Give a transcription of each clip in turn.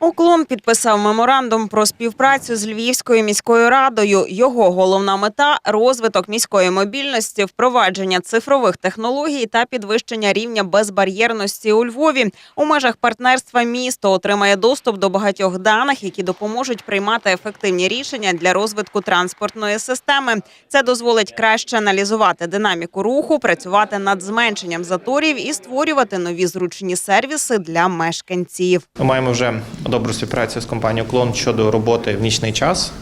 Уклон підписав меморандум про співпрацю з Львівською міською радою. Його головна мета розвиток міської мобільності, впровадження цифрових технологій та підвищення рівня безбар'єрності у Львові. У межах партнерства місто отримає доступ до багатьох даних, які допоможуть приймати ефективні рішення для розвитку транспортної системи. Це дозволить краще аналізувати динаміку руху, працювати над зменшенням заторів і створювати нові зручні сервіси для мешканців. Ми маємо вже добру співпрацю з компанією Клон щодо роботи в нічний час.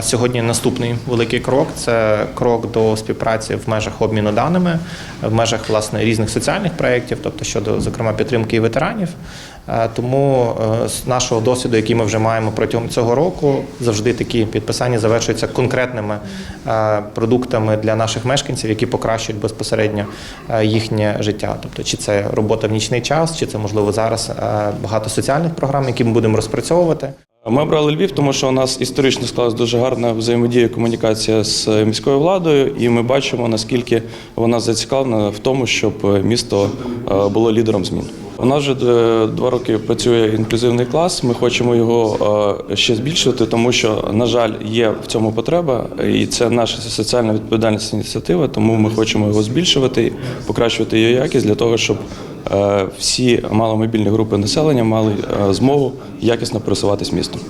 Сьогодні наступний великий крок це крок до співпраці в межах обміну даними, в межах власне різних соціальних проєктів, тобто щодо зокрема підтримки і ветеранів. Тому е, з нашого досвіду, який ми вже маємо протягом цього року, завжди такі підписання завершуються конкретними е, продуктами для наших мешканців, які покращують безпосередньо е, їхнє життя. Тобто, чи це робота в нічний час, чи це можливо зараз багато соціальних програм, які ми будемо розпрацьовувати. Ми обрали Львів, тому що у нас історично склалась дуже гарна взаємодія, комунікація з міською владою, і ми бачимо наскільки вона зацікавлена в тому, щоб місто е, було лідером змін. У нас вже е, два роки працює інклюзивний клас. Ми хочемо його е, ще збільшувати, тому що, на жаль, є в цьому потреба, і це наша соціальна відповідальність ініціатива. Тому ми хочемо його збільшувати, покращувати її якість для того, щоб е, всі маломобільні групи населення мали змогу якісно пересуватись містом.